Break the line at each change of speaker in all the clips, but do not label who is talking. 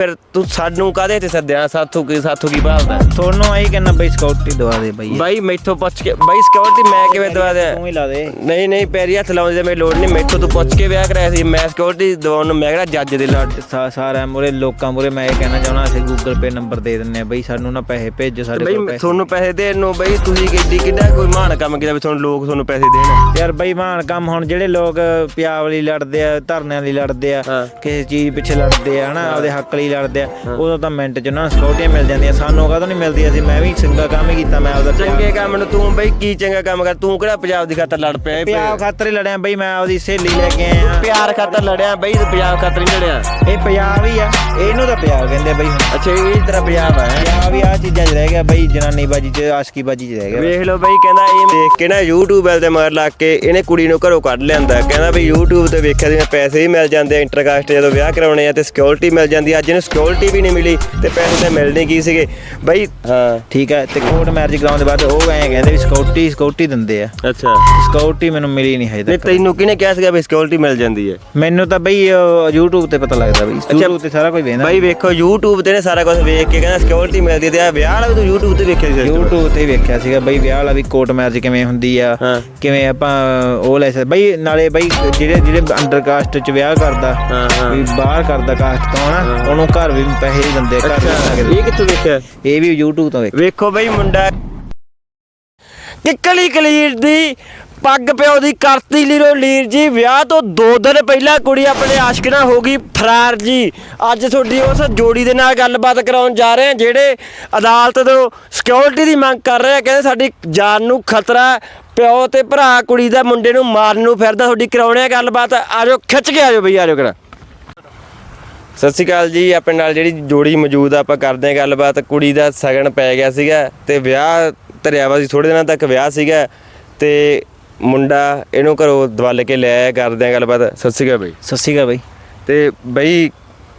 ਫਿਰ ਤੂੰ ਸਾਨੂੰ ਕਾਹਦੇ ਤੇ ਸੱਦਿਆ? ਸਾਥੋਂ ਕੀ ਸਾਥੋਂ ਕੀ ਭਾਲਦਾ?
ਤੁਹਾਨੂੰ ਆਈ ਕਹਿੰਦਾ ਬਈ ਸਕਿਉਰਟੀ ਦਵਾ ਦੇ ਬਈ।
ਬਾਈ ਮੈਥੋਂ ਪੁੱਛ ਕੇ ਬਾਈ ਸਿਕਿਉਰਿਟੀ ਮੈਂ ਕਿਵੇਂ ਦਵਾ ਦਿਆਂ?
ਤੂੰ ਹੀ ਲਾ ਦੇ।
ਨਹੀਂ ਨਹੀਂ ਪੈਰੀ ਹੱਥ ਲਾਉਣ ਦੀ ਮੇਰੀ ਲੋੜ ਨਹੀਂ। ਮੈਥੋਂ ਤੂੰ ਪੁੱਛ ਕੇ ਵਿਆਹ ਕਰਾਇਆ ਸੀ। ਮੈਂ ਸਿਕਿਉਰਿਟੀ ਦਵਾਉਣ ਨੂੰ ਮੈਂ ਕਿਹੜਾ ਜੱਜ ਦੇ ਲੜ
ਸਾ- ਸਾਰਿਆਂ ਮੂਰੇ ਲੋਕਾਂ ਮੂਰੇ ਮੈਂ ਇਹ ਕਹਿਣਾ ਚਾਹਣਾ ਅਸੀਂ ਗੂਗਲ ਪੇ ਨੰਬਰ ਦੇ ਦਿੰਨੇ ਆ ਬਈ ਸਾਨੂੰ ਨਾ ਪੈਸੇ ਭੇਜੋ ਸਾਡੇ
ਬਈ
ਕੋਲ ਪੈਸੇ।
ਤੁਹਾਨੂੰ ਪੈਸੇ ਦੇਣ ਨੂੰ ਬਈ ਤੁਸੀਂ ਕਿੱਡੀ ਕਿੱਡਾ ਕੋਈ ਮਾਣ ਕੰਮ ਕੀਤਾ ਵੀ ਤੁਹਾਨੂੰ ਲੋਕ ਤੁਹਾਨੂੰ ਪੈਸੇ ਦੇਣ?
ਯਾਰ ਬਈ ਮਾਨ ਕੰਮ ਹੁਣ ਜਿਹੜੇ ਲੋਕ ਪਿਆਵ ਲਈ ਲੜਦੇ ਆ ਧਰਨਿਆਂ ਲਈ ਲੜਦੇ ਆ। ਕਿਸੇ ਚੀਜ਼ ਪਿੱਛੇ ਲੜਦੇ ਆ ਹਨਾ? ਆਪਦੇ ਹੱਕ ਲਈ ਲੜਦੇ ਆ। ਉਦੋਂ ਤਾਂ ਮਿੰਟ ਚ ਉਹਨਾਂ ਨੂੰ ਸਕਿਉਰਟੀਆਂ ਮਿਲ ਜਾਂਦੀਆਂ। ਸਾਨੂੰ ਕਦੋਂ ਨਹੀਂ ਮਿਲਦੀਆਂ ਸੀ ਮੈਂ ਵੀ ਚੰਗਾ ਕੰਮ ਹੀ ਕੀਤਾ ਮੈਂ ਆਪਦਾ
ਚੰਗੇ ਕੰਮ ਨੂੰ ਤੂੰ ਬਈ ਕੀ ਚੰਗਾ ਕੰਮ ਕਰ? ਤੂੰ ਕਿਹੜਾ ਪੰਜਾਬ ਦੀ ਖਾਤਰ ਲੜ ਪਿਆ
ਪਿਆਰ ਖਾਤਰ ਹੀ ਲੜਿਆ ਬਈ ਮੈਂ ਆਪਦੀ ਸਹੇਲੀ ਲੈ ਕੇ ਆਇਆ।
ਪਿਆਰ ਖਾਤਰ ਲੜਿਆ ਬਈ ਪੰਜਾਬ ਖਾਤਰ ਨਹੀਂ ਲੜਿਆ?
ਇਹ ਪੰਜਾਬ ਹੀ ਆ। ਇਹਨੂੰ ਤਾਂ ਪਿਆਰ ਕਹਿੰਦੇ ਆ ਬਈ
ਅੱਛਾ ਇਹ ਤੇਰਾ ਪੰਜਾਬ ਹੈ?
ਪੰਜਾਬ ਹੀ ਆ ਚੀਜ਼ਾਂ 'ਚ ਰਹਿ ਗਿਆ ਬਈ ਜਨਾਨੀ ਬਾਜੀ 'ਚ ਆਸ਼ਕੀ ਬਾਜੀ 'ਚ ਰਹਿ ਗਿਆ
ਵੇਖ ਲਓ ਬਈ ਕਹਿੰਦਾ ਇਹ ਦੇਖ ਕੇ ਨਾ YouTube ਵਾਲੇ ਤੇ ਮਗਰ ਲੱਗ ਕੇ ਇਹਨੇ ਕੁੜੀ ਨੂੰ ਘਰੋਂ ਕੱਢ ਲਿਆਂਦਾ। ਕਹਿੰਦਾ ਵੀ YouTube ਤੇ ਵੇਖਿਆ ਸੀ ਪੈਸੇ ਵੀ ਮਿਲ ਜਾਂਦੇ ਆ ਇੰਟਰਕਾਸਟ ਜਦੋਂ ਵਿਆਹ ਕਰਾਉਣੇ ਆ ਤੇ ਸਿਕਿਉਰਿਟੀ ਮਿਲ ਜਾਂਦੀ ਆ। ਅੱਜ ਇਹਨੂੰ ਸਿਕਿਉਰਿਟੀ ਵੀ ਨਹੀਂ ਮਿਲੀ ਤੇ ਪੈਸੇ ਤਾਂ ਮਿਲਣੇ ਕੀ ਸੀਗੇ? ਬਈ ਹਾਂ
ਠੀਕ ਹੈ ਤੇ ਕੋਰਟ ਮੈਰਿਜ ਕਰਾਉਣ ਦੇ ਬਾਅਦ ਉਹ ਐਂ ਕਹਿੰਦੇ ਵੀ ਸਕਿਉਰਟੀ ਸਕਿਉਰਟੀ ਦਿੰਦੇ ਆ।
ਅੱਛਾ।
ਸਕਿਉਰਟੀ ਮੈਨੂੰ ਮਿਲੀ ਨਹੀਂ ਹਜੇ
ਨਹੀਂ
ਤੱਕ
ਤੈਨੂੰ ਕਿਹਨੇ ਕਿਹਾ ਸੀਗਾ ਵੀ ਸਿਕਿਉਰਿਟੀ ਮਿਲ ਜਾਂਦੀ ਹੈ?
ਮੈਨੂੰ ਤਾਂ ਬਈ YouTube ਤੇ ਪਤਾ ਲੱਗਦਾ ਬਈ। YouTube ਤੇ ਸਾਰਾ ਕੁਝ ਵੇਖਦਾ।
ਬਈ ਵੇਖੋ YouTube ਤੇ ਨੇ ਸਾਰਾ ਕੁਝ ਵੇਖ ਕੇ ਕਹਿੰਦਾ ਸਿਕਿਉਰਿਟੀ ਮਿਲਦੀ ਤੇ ਆ ਵਿਆਹ ਵਾਲਾ ਵੀ ਤੂੰ YouTube ਤੇ ਵੇਖਿਆ ਸੀ
YouTube ਤੇ ਵੇਖਿਆ ਸੀਗਾ ਬਈ ਵਿਆਹ ਵਾਲਾ ਵੀ ਕੋਰਟ ਮੈਰਿਜ ਕਿਵੇਂ ਹੁੰਦੀ ਆ। ਕਿਵੇਂ ਆਪਾਂ ਉਹ ਲੈ ਸਕਦੇ। ਬਈ ਨਾਲੇ ਬਈ ਜਿਹੜੇ ਜਿਹੜੇ ਅੰਡਰ ਕਾਸਟ ਚ ਵਿਆਹ ਕਰਦਾ। ਵੀ ਬਾਹਰ ਕਰਦਾ ਕਾਸਟ ਤੋਂ ਹਨਾ? ਉਹਨੂੰ ਘਰ ਵੀ ਪੈਸੇ ਹੀ ਦਿੰਦੇ ਘਰ ਵੀ ਬਣਾ ਕੇ ਦਿੰਦੇ
ਇਹ ਕਿੱਥੋਂ ਵੇਖਿਆ।
ਇਹ ਵੀ YouTube ਤੋਂ ਵੇਖ
ਵੇਖੋ ਬਈ ਮੁੰਡਾ। ਕਿੱਕਲੀ ਕਲੀਰ ਦੀ ਪੱਗ ਪਿਓ ਦੀ ਕਰਤੀ ਲੀਰੋ ਲੀਰ ਜੀ ਵਿਆਹ ਤੋਂ 2 ਦਿਨ ਪਹਿਲਾਂ ਕੁੜੀ ਆਪਣੇ ਆਸ਼ਕ ਨਾਲ ਹੋ ਗਈ ਫਰਾਰ ਜੀ। ਅੱਜ ਤੁਹਾਡੀ ਉਸ ਜੋੜੀ ਦੇ ਨਾਲ ਗੱਲਬਾਤ ਕਰਾਉਣ ਜਾ ਰਹੇ ਹਾਂ ਜਿਹੜੇ ਅਦਾਲਤ ਤੋਂ ਸਿਕਿਉਰਿਟੀ ਦੀ ਮੰਗ ਕਰ ਰਹੇ ਆ ਕਹਿੰਦੇ ਸਾਡੀ ਜਾਨ ਨੂੰ ਖਤਰਾ ਹੈ। ਪਿਓ ਤੇ ਭਰਾ ਕੁੜੀ ਦਾ ਮੁੰਡੇ ਨੂੰ ਮਾਰਨ ਨੂੰ ਫਿਰਦਾ ਤੁਹਾਡੀ ਕਰਾਉਣੇ ਆ ਗੱਲਬਾਤ। ਆਜੋ ਖਿੱਚ ਕੇ ਆਜੋ ਬਈ ਆਜੋ ਕਰਾ ਸਤਿ ਸ਼੍ਰੀ ਅਕਾਲ ਜੀ ਆਪਣੇ ਨਾਲ ਜਿਹੜੀ ਜੋੜੀ ਮੌਜੂਦ ਆ ਆਪਾਂ ਕਰਦੇ ਹਾਂ ਗੱਲਬਾਤ। ਕੁੜੀ ਦਾ ਸਗਨ ਪੈ ਗਿਆ ਸੀਗਾ ਤੇ ਵਿਆਹ ਧਰਿਆ ਵਾ ਸੀ ਥੋੜੇ ਦਿਨਾਂ ਤੱਕ ਵਿਆਹ ਸੀਗਾ ਤੇ ਮੁੰਡਾ ਇਹਨੂੰ ਘਰੋਂ ਦਵਲ ਕੇ ਲੈ ਆਇਆ ਕਰਦੇ ਹਾਂ ਗੱਲਬਾਤ। ਸਤਿ ਸ਼੍ਰੀ ਅਕਾਲ ਬਈ।
ਸਤਿ ਸ਼੍ਰੀ ਅਕਾਲ ਬਈ।
ਤੇ ਬਈ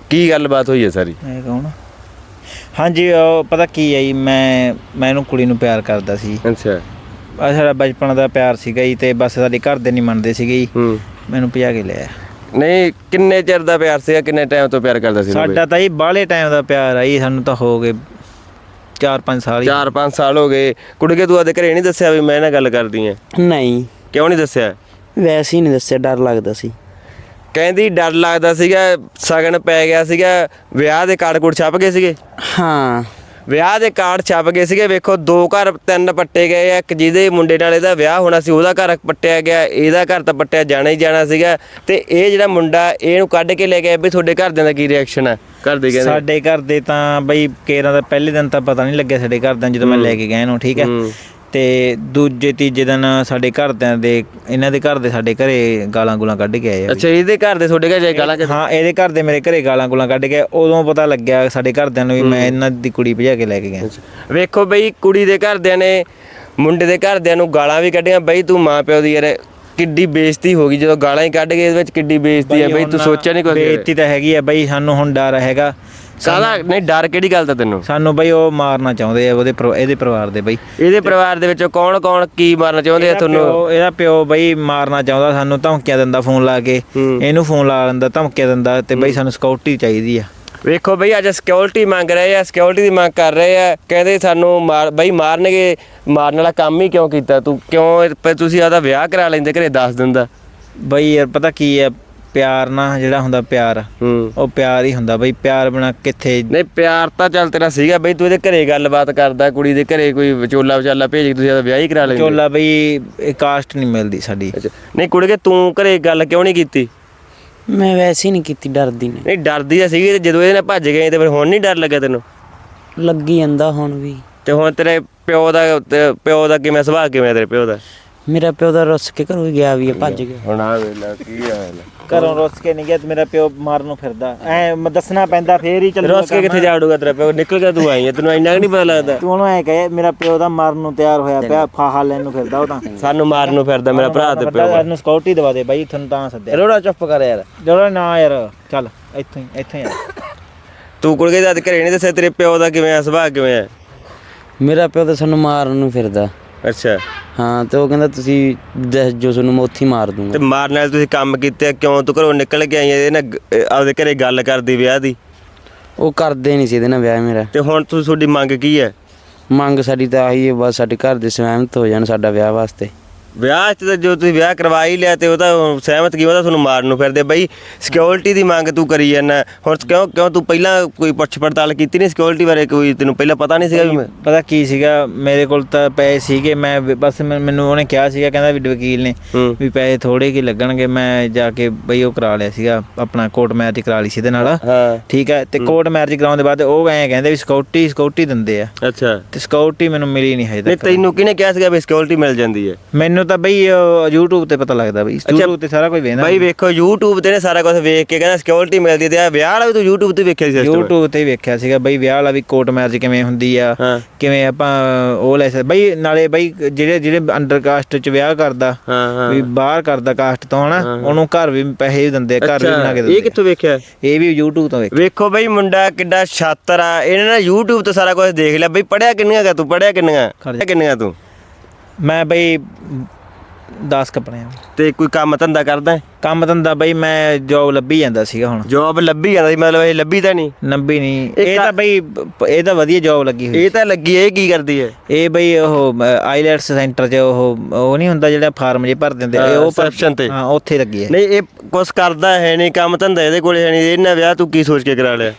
ਕੀ ਗੱਲਬਾਤ ਹੋਈ ਹੈ ਸਾਰੀ?
ਇਹ ਕੌਣ? ਹਾਂਜੀ ਉਹ ਪਤਾ ਕੀ ਹੈ ਜੀ ਮੈਂ ਮੈਂ ਇਹਨੂੰ ਕੁੜੀ ਨੂੰ ਪਿਆਰ ਕਰਦਾ ਸੀ।
ਅੱਛਾ।
ਆ ਸਾਡਾ ਬਚਪਨ ਦਾ ਪਿਆਰ ਸੀਗਾ ਜੀ ਤੇ ਬਸ ਸਾਡੇ ਘਰ ਦੇ ਨਹੀਂ ਮੰਨਦੇ ਸੀਗੇ ਜੀ।
ਹੂੰ।
ਮੈਨੂੰ ਪਿਆ ਕੇ ਲਿਆ
ਨਹੀਂ ਕਿੰਨੇ ਚਿਰ ਦਾ ਪਿਆਰ ਸੀਗਾ ਕਿੰਨੇ ਟਾਈਮ ਤੋਂ ਪਿਆਰ ਕਰਦਾ ਸੀ?
ਸਾਡਾ ਤਾਂ ਜੀ ਬਾਹਲੇ ਟਾਈਮ ਦਾ ਪਿਆਰ ਆ ਜੀ ਸਾਨੂੰ ਤਾਂ ਹੋ ਗਏ 4-5 ਸਾਲ ਹੀ।
ਚਾਰ ਪੰਜ ਸਾਲ ਹੋ ਗਏ। ਕੁੜੀਏ ਤੂੰ ਆਦੇ ਘਰੇ ਨਹੀਂ ਦੱਸਿਆ ਵੀ ਮੈਂ ਇਹਨਾਂ ਗੱਲ ਕਰਦੀ ਆ?
ਨਹੀਂ।
ਕਿਉਂ ਨਹੀਂ ਦੱਸਿਆ?
ਵੈਸੇ ਹੀ ਨਹੀਂ ਦੱਸਿਆ ਡਰ ਲੱਗਦਾ ਸੀ।
ਕਹਿੰਦੀ ਡਰ ਲੱਗਦਾ ਸੀਗਾ ਸਗਨ ਪੈ ਗਿਆ ਸੀਗਾ ਵਿਆਹ ਦੇ ਕਾਰਡ ਕੂੜ ਛਪ ਗਏ ਸੀਗੇ?
ਹਾਂ।
ਵਿਆਹ ਦੇ ਕਾਰਡ ਛਪ ਗਏ ਸੀਗੇ। ਵੇਖੋ ਦੋ ਘਰ ਤਿੰਨ ਪੱਟੇ ਗਏ ਆ। ਇੱਕ ਜਿਹਦੇ ਮੁੰਡੇ ਨਾਲ ਇਹਦਾ ਵਿਆਹ ਹੋਣਾ ਸੀ ਉਹਦਾ ਘਰ ਪੱਟਿਆ ਗਿਆ ਇਹਦਾ ਘਰ ਤਾਂ ਪੱਟਿਆ ਜਾਣਾ ਹੀ ਜਾਣਾ ਸੀਗਾ। ਤੇ ਇਹ ਜਿਹੜਾ ਮੁੰਡਾ ਇਹਨੂੰ ਕੱਢ ਕੇ ਲੈ ਕੇ ਆਇਆ ਵੀ ਤੁਹਾਡੇ ਘਰਦਿਆਂ ਦਾ ਕੀ ਰਿਐਕਸ਼ਨ ਆ? ਘਰ ਦੇ ਕਹਿੰਦੇ
ਸਾਡੇ ਘਰ ਦੇ ਤਾਂ ਬਈ ਕੇਰਾਂ ਦਾ ਪਹਿਲੇ ਦਿਨ ਤਾਂ ਪਤਾ ਨਹੀਂ ਲੱਗਿਆ ਸਾਡੇ ਘਰਦਿਆਂ ਜਦੋਂ ਮੈਂ ਲੈ ਕੇ ਗਿਆ ਇਹਨੂੰ ਠੀਕ ਹੈ?
ਹੂੰ।
ਤੇ ਦੂਜੇ ਤੀਜੇ ਦਿਨ ਸਾਡੇ ਘਰਦਿਆਂ ਦੇ ਇਹਨਾਂ ਦੇ ਘਰ ਦੇ ਸਾਡੇ ਘਰੇ ਗਾਲਾਂ ਗੁਲਾਂ ਕੱਢ ਕੇ ਆਏ ਆ
ਅੱਛਾ ਇਹਦੇ ਘਰ ਦੇ ਤੁਹਾਡੇ ਘਰ ਜਾਏ ਗਾਲਾਂ ਕੱਢ-
ਹਾਂ ਇਹਦੇ ਘਰ ਦੇ ਮੇਰੇ ਘਰੇ ਗਾਲਾਂ ਗੁਲਾਂ ਕੱਢ ਕੇ ਉਦੋਂ ਪਤਾ ਲੱਗਿਆ ਸਾਡੇ ਘਰਦਿਆਂ ਨੂੰ ਵੀ ਮੈਂ ਇਹਨਾਂ ਦੀ ਕੁੜੀ ਭਜਾ ਕੇ ਲੈ ਕੇ ਗਿਆ।
ਵੇਖੋ ਬਈ ਕੁੜੀ ਦੇ ਘਰਦਿਆਂ ਨੇ ਮੁੰਡੇ ਦੇ ਘਰਦਿਆਂ ਨੂੰ ਗਾਲਾਂ ਵੀ ਕੱਢੀਆਂ। ਬਈ ਤੂੰ ਮਾਂ ਪਿਓ ਦੀ ਯਾਰ ਕਿੱਡੀ ਬੇਇੱਜ਼ਤੀ ਹੋ ਗਈ। ਜਦੋਂ ਗਾਲਾਂ ਹੀ ਕੱਢ ਗਏ ਇਹਦੇ ਵਿੱਚ ਕਿੱਡੀ ਬੇਇੱਜ਼ਤੀ ਆ। ਬਈ ਤੂੰ ਸੋਚਿਆ ਨਹੀਂ ਕੁਝ
ਬੇਇੱਜ਼ਤੀ ਤਾਂ ਹੈਗੀ ਆ। ਬਈ ਸਾਨੂੰ ਹੁਣ ਡਰ ਹੈਗਾ।
ਕਾਹਦਾ? ਨਹੀਂ ਡਰ ਕਿਹੜੀ ਗੱਲ ਦਾ ਤੈਨੂੰ?
ਸਾਨੂੰ ਬਈ ਉਹ ਮਾਰਨਾ ਚਾਹੁੰਦੇ ਆ ਉਹਦੇ ਇਹਦੇ ਪਰਿਵਾਰ ਦੇ ਬਈ।
ਇਹਦੇ ਪਰਿਵਾਰ ਦੇ ਵਿੱਚੋਂ ਕੌਣ ਕੌਣ ਕੀ ਮਾਰਨਾ ਚਾਹੁੰਦੇ ਆ ਤੁਹਾਨੂੰ?
ਪਿਓ- ਇਹਦਾ ਪਿਓ ਬਈ ਮਾਰਨਾ ਚਾਹੁੰਦਾ ਸਾਨੂੰ ਧਮਕੀਆਂ ਦਿੰਦਾ ਫੋਨ ਲਾ ਕੇ।
ਹੂੰ।
ਇਹਨੂੰ ਫੋਨ ਲਾ ਲੈਂਦਾ ਧਮਕੀਆਂ ਦਿੰਦਾ ਤੇ ਬਈ ਸਾਨੂੰ ਸਕਿਉਰਟੀ ਚਾਹੀਦੀ ਆ।
ਵੇਖੋ ਬਈ ਅੱਜ ਸਿਕਿਉਰਿਟੀ ਮੰਗ ਰਹੇ ਆ ਸਿਕਿਉਰਿਟੀ ਦੀ ਮੰਗ ਕਰ ਰਹੇ ਆ। ਕਹਿੰਦੇ ਸਾਨੂੰ ਮਾਰ ਬਈ ਮਾਰਨਗੇ ਮਾਰਨ ਵਾਲਾ ਕੰਮ ਹੀ ਕਿਉਂ ਕੀਤਾ ਤੂੰ? ਕਿਉਂ ਇਹ- ਤੁਸੀਂ ਆਦਾ ਵਿਆਹ ਕਰਾ ਲੈਂਦੇ ਘਰੇ ਦੱਸ ਦਿੰਦਾ
ਬਈ ਯਾਰ ਪਤਾ ਕੀ ਆ ਪਿਆਰ ਨਾ ਜਿਹੜਾ ਹੁੰਦਾ ਪਿਆਰ
ਹੂੰ।
ਉਹ ਪਿਆਰ ਹੀ ਹੁੰਦਾ ਬਈ ਪਿਆਰ ਬਿਨਾ ਕਿੱਥੇ।
ਨਹੀਂ ਪਿਆਰ ਤਾਂ ਚੱਲ ਤੇਰਾ ਸੀਗਾ ਬਈ ਤੂੰ ਇਹਦੇ ਘਰੇ ਗੱਲਬਾਤ ਕਰਦਾ ਕੁੜੀ ਦੇ ਘਰੇ ਕੋਈ ਵਿਚੋਲਾ ਵਿਚਾਲਾ ਭੇਜ ਕੇ ਤੁਸੀਂ ਆਦਾ ਵਿਆਹ ਹੀ ਕਰਾ ਲੈਂਦੇ।
ਚੋਲਾ ਬਈ ਇਹ ਕਾਸਟ ਨਹੀਂ ਮਿਲਦੀ ਸਾਡੀ।
ਅੱਛਾ। ਨਹੀਂ ਕੁੜੀ ਕੇ ਤੂੰ ਘਰੇ ਗੱਲ ਕਿਉਂ ਨਹੀਂ ਕੀਤੀ?
ਮੈਂ ਵੈਸੇ ਹੀ ਨਹੀਂ ਕੀਤੀ ਡਰਦੀ ਨੇ
ਨਹੀਂ ਡਰਦੀ ਤਾਂ ਸੀਗੀ ਤੇ ਜਦੋਂ ਇਹਦੇ ਨਾਲ ਭੱਜ ਗਏ ਤੇ ਫਿਰ ਹੁਣ ਨਹੀਂ ਡਰ ਲੱਗਾ ਤੈਨੂੰ?
ਲੱਗੀ ਜਾਂਦਾ ਹੁਣ ਵੀ।
ਤੇ ਹੁਣ ਤੇਰੇ ਪਿਓ ਦਾ ਤੇ ਪਿਓ ਦਾ ਕਿਵੇਂ ਸੁਭਾਅ ਕਿਵੇਂ ਆ ਤੇਰੇ ਪਿਓ ਦਾ?
ਮੇਰਾ ਪਿਓ ਦਾ ਰੁੱਸ ਕੇ ਘਰੋਂ ਹੀ ਗਿਆ ਵੀ ਆ ਭੱਜ ਗਿਆ।
ਹੁਣ ਆ ਵੇਲਾ ਕੀ ਆ
ਘਰੋਂ ਰੁੱਸ ਕੇ ਨਹੀਂ ਗਿਆ ਤੇ ਮੇਰਾ ਪਿਓ ਮਾਰਨ ਨੂੰ ਫਿਰਦਾ। ਐ ਮ- ਦੱਸਣਾ ਪੈਂਦਾ ਫੇਰ ਹੀ ਚੱਲੂਗਾ
ਰੋਸ ਕੇ ਕਿੱਥੇ ਜਾੜੂਗਾ ਤੇਰਾ ਪਿਓ? ਨਿਕਲ ਗਿਆ ਤੂੰ ਆਈ ਹੈ ਤੈਨੂੰ ਇੰਨਾ ਨਹੀਂ ਪਤਾ ਲੱਗਦਾ।
ਤੂੰ ਉਹਨੂੰ ਐ ਕਹੇ ਮੇਰਾ ਪਿਓ ਦਾ ਮਾਰਨ ਨੂੰ ਤਿਆਰ ਹੋਇਆ ਪਿਆ ਫਾਹਾ ਲੈਣ ਨੂੰ ਫਿਰਦਾ ਉਹ ਤਾਂ।
ਸਾਨੂੰ ਮਾਰਨ ਨੂੰ ਫਿਰਦਾ ਮੇਰਾ ਭਰਾ ਤੇ ਪਿਓ
ਇਹਨੂੰ ਸਕਿਉਰਟੀ ਦਵਾ ਦੇ ਬਾਈ ਤੁਹਾਨੂੰ ਤਾਂ ਸੱਦਿਆ।
ਰੋੜਾ ਚੁੱਪ ਕਰ ਯਾਰ।
ਜਿਹੜਾ ਨਾ ਯਾਰ ਚੱਲ ਇੱਥੋਂ ਹੀ ਇੱਥੋਂ ਹੀ ਆ।
ਤੂੰ ਕੁੜ ਕੇ ਜਦ ਘਰੇ ਨਹੀਂ ਦੱਸਿਆ ਤੇਰੇ ਪਿਓ ਦਾ ਕਿਵੇਂ ਆ ਸੁਭਾਅ ਕਿਵੇਂ ਆ?
ਮੇਰਾ ਪਿਓ ਤਾਂ ਸਾਨੂੰ ਮਾਰਨ ਨੂੰ ਫਿਰਦਾ।
ਅੱਛਾ।
ਹਾਂ ਤੇ ਉਹ ਕਹਿੰਦਾ ਤੁਸੀਂ ਦੱਸ ਜੋ ਤੁਹਾਨੂੰ ਮੈਂ ਉੱਥੇ ਹੀ ਮਾਰ
ਤੇ
ਦੂੰਗਾ
ਮਾਰਨ ਨਾਲ ਤੁਸੀਂ ਕੰਮ ਕੀਤੇ ਆ, ਕਿਉਂ? ਤੂੰ ਘਰੋਂ ਨਿਕਲ ਕੇ ਆਈ ਗ- ਅਹ ਆਪਦੇ ਘਰੇ ਗੱਲ ਕਰਦੀ ਵਿਆਹ ਦੀ।
ਉਹ ਕਰਦੇ ਨਹੀਂ ਸੀ ਇਹਦੇ ਨਾਲ ਵਿਆਹ ਮੇਰਾ।
ਤੇ ਹੁਣ ਤੁਸੀਂ ਤੁਹਾਡੀ ਮੰਗ ਕੀ ਹੈ?
ਮੰਗ ਸਾਡੀ ਤਾਂ ਆਹੀ ਹੈ ਬਸ ਸਾਡੇ ਘਰ ਦੇ ਸਹਿਮਤ ਹੋ ਜਾਣ ਸਾਡਾ ਵਿਆਹ ਵਾਸਤੇ।
ਵਿਆਹ 'ਚ ਤਾਂ ਜੋ ਤੁਸੀਂ ਵਿਆਹ ਕਰਵਾ ਹੀ ਲਿਆ ਤੇ ਉਹ ਤਾਂ ਸਹਿਮਤ ਕੀ ਉਹ ਤਾਂ ਤੁਹਾਨੂੰ ਮਾਰਨ ਨੂੰ ਫਿਰਦੇ ਬਈ ਸਿਕਿਉਰਿਟੀ ਦੀ ਮੰਗ ਤੂੰ ਕਰੀ ਜਾਂਦਾ। ਹੁਣ ਕਿਉਂ ਕਿਉਂ ਤੂੰ ਪਹਿਲਾਂ ਕੋਈ ਪੁੱਛ ਪੜਤਾਲ ਕੀਤੀ ਨਹੀਂ ਸਿਕਿਉਰਿਟੀ ਬਾਰੇ ਕੋਈ? ਤੈਨੂੰ ਪਹਿਲਾਂ ਪਤਾ ਨਹੀਂ ਸੀਗਾ ਵੀ ਮੈਂ-
ਪਤਾ ਕੀ ਸੀਗਾ ਮੇਰੇ ਕੋਲ ਤਾਂ ਪੈਸੇ ਸੀਗੇ ਮੈਂ ਬਸ ਮੈਨੂੰ ਉਹਨੇ ਕਿਹਾ ਸੀਗਾ ਕਹਿੰਦਾ ਵੀ ਵਕੀਲ ਨੇ ਵੀ ਪੈਸੇ ਥੋੜੇ ਕੀ ਲੱਗਣਗੇ ਮੈਂ ਜਾ ਕੇ ਬਈ ਉਹ ਕਰਾ ਲਿਆ ਸੀਗਾ ਆਪਣਾ ਕੋਰਟ ਮੈਰਿਜ ਕਰਾ ਲਈ ਸੀ ਇਹਦੇ ਨਾਲ।
ਹਾਂ।
ਠੀਕ ਹੈ ਤੇ ਕੋਰਟ ਮੈਰਿਜ ਕਰਾਉਣ ਦੇ ਬਾਅਦ ਉਹ ਐਂ ਕਹਿੰਦੇ ਵੀ ਸਿਕਿਉਰਿਟੀ ਸਿਕਿਉਰਿਟੀ ਦਿੰਦੇ ਆ।
ਅੱਛਾ।
ਤੇ ਸਿਕਿਉਰਿਟੀ ਮੈਨੂੰ ਮਿਲੀ ਨਹੀਂ ਹਜੇ ਤੱਕ।
ਤੈਨੂੰ ਕਿਹਨੇ ਕਿਹਾ ਸੀਗਾ ਵੀ ਸਿਕਿਉਰਿਟੀ ਮਿਲ ਜਾਂਦੀ ਹੈ?
ਮੈਨੂੰ ਤਾਂ ਬਈ ਉਹ YouTube ਤੇ ਪਤਾ ਲੱਗਦਾ ਬਈ YouTube ਤੇ ਸਾਰਾ ਕੁਝ ਵੇਖਦਾ
ਬਾਈ ਵੇਖੋ YouTube ਤੇ ਨੇ ਸਾਰਾ ਕੁਝ ਵੇਖ ਕੇ ਕਹਿੰਦਾ ਸਿਕਿਉਰਿਟੀ ਮਿਲਦੀ ਤੇ ਆ ਵਿਆਹ ਵਾਲਾ ਵੀ ਤੂੰ YouTube ਤੇ ਵੇਖਿਆ ਸੀ?
YouTube ਤੇ ਹੀ ਵੇਖਿਆ ਸੀਗਾ ਬਈ ਵਿਆਹ ਵਾਲਾ ਵੀ ਕੋਰਟ ਮੈਰਿਜ ਕਿਵੇਂ ਹੁੰਦੀ ਆ
ਹਾਂ।
ਕਿਵੇਂ ਆਪਾਂ ਉਹ ਲੈ ਸਕਦੇ। ਬਈ ਨਾਲੇ ਬਈ ਜਿਹੜੇ ਜਿਹੜੇ ਅੰਡਰ ਕਾਸਟ ਚ ਵਿਆਹ ਕਰਦਾ
ਹਾਂ ਹਾਂ।
ਵੀ ਬਾਹਰ ਕਰਦਾ ਕਾਸਟ ਤੋਂ ਹਨਾ? ਉਹਨੂੰ ਘਰ ਵੀ ਪੈਸੇ ਵੀ ਦਿੰਦੇ ਆ, ਘਰ ਵੀ ਬਣਾ ਕੇ ਦਿੰਦੇ
ਇਹ ਕਿੱਥੋਂ ਵੇਖਿਆ?
ਆ। ਇਹ ਵੀ YouTube ਤੋਂ ਵੇਖ
ਵੇਖੋ ਬਈ ਮੁੰਡਾ ਕਿੱਡਾ ਛਾਤਰ ਆ। ਇਹਨੇ ਨਾ YouTube ਤੇ ਸਾਰਾ ਕੁਝ ਦੇਖ ਲਿਆ। ਬਈ ਪੜਿਆ ਕਿੰਨੀਆਂ ਗਾ ਤੂੰ? ਪੜਿਆ ਕਿੰਨੀਆਂ? ਕਿੰਨੀਆਂ ਤੂੰ?
ਮੈਂ ਬਈ 10 ਕੱਪੜੇ ਆ।
ਤੇ ਕੋਈ ਕੰਮ ਧੰਦਾ ਕਰਦਾ
ਕੰਮ ਧੰਦਾ ਬਈ ਮੈਂ ਜੋਬ ਲੱਭੀ ਜਾਂਦਾ ਸੀਗਾ ਹੁਣ।
ਜੋਬ ਲੱਭੀ ਜਾਂਦਾ ਸੀ ਮਤਲਬ ਇਹ ਲੱਭੀ ਤਾਂ ਨਹੀਂ?
ਨੰਬੀ ਨਹੀਂ।
ਇਹ
ਤਾਂ ਬਈ ਇਹ ਤਾਂ ਵਧੀਆ ਜੋਬ ਲੱਗੀ ਹੋਈ।
ਇਹ ਤਾਂ ਲੱਗੀ ਇਹ ਕੀ ਕਰਦੀ ਹੈ?
ਇਹ ਬਈ ਉਹ ਆਈਲੈਟਸ ਸੈਂਟਰ 'ਚ ਉਹ ਉਹ ਨਹੀਂ ਹੁੰਦਾ ਜਿਹੜਾ ਫਾਰਮ ਜੇ ਭਰ ਦਿੰਦੇ ਆ, ਉਹ
reception ਤੇ।
ਹਾਂ ਉੱਥੇ ਲੱਗੀ ਹੈ।
ਨਹੀਂ ਇਹ ਕੁਛ ਕਰਦਾ ਹੈ ਨਹੀਂ ਕੰਮ ਧੰਦਾ ਇਹਦੇ ਕੋਲੇ ਹੈ ਨਹੀਂ। ਇਹਨਾਂ ਵਿਆਹ ਤੂੰ ਕੀ ਸੋਚ ਕੇ ਕਰਾ ਲਿਆ?